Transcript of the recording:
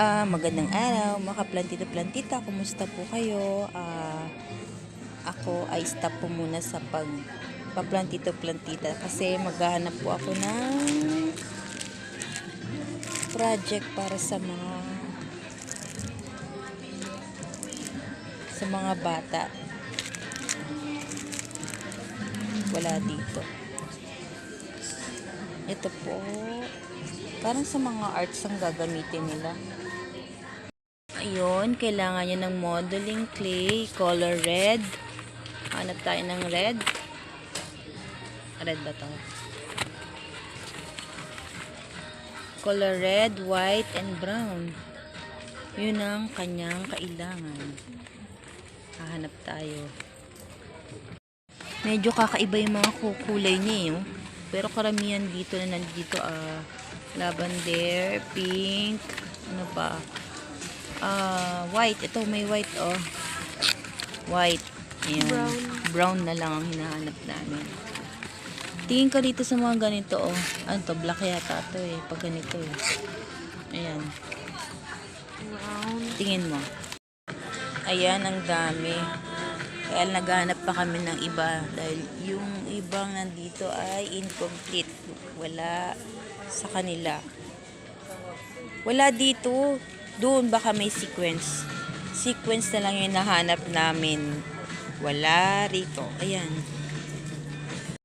Ah, magandang araw, mga plantita-plantita. Kumusta po kayo? Ah, ako ay stop po muna sa pag paplantito-plantita kasi maghahanap po ako ng project para sa mga sa mga bata. Wala dito. Ito po. Parang sa mga arts ang gagamitin nila. Ayun, kailangan niya ng modeling clay, color red. Hanap tayo ng red. Red ba to? Color red, white, and brown. Yun ang kanyang kailangan. Hahanap tayo. Medyo kakaiba yung mga kukulay niya eh. oh. Pero karamihan dito na nandito ah lavender, pink, ano pa? Ah, white. Ito may white oh. White. Ayan. Brown. Brown na lang ang hinahanap namin. Tingin ka dito sa mga ganito oh. Ano to? Black yata to eh. Pag ganito eh. Ayan. Brown. Tingin mo. Ayan, ang dami. Kaya naghahanap pa kami ng iba dahil yung ibang nandito ay incomplete. Wala sa kanila. Wala dito. Doon baka may sequence. Sequence na lang yung nahanap namin. Wala rito. Ayan.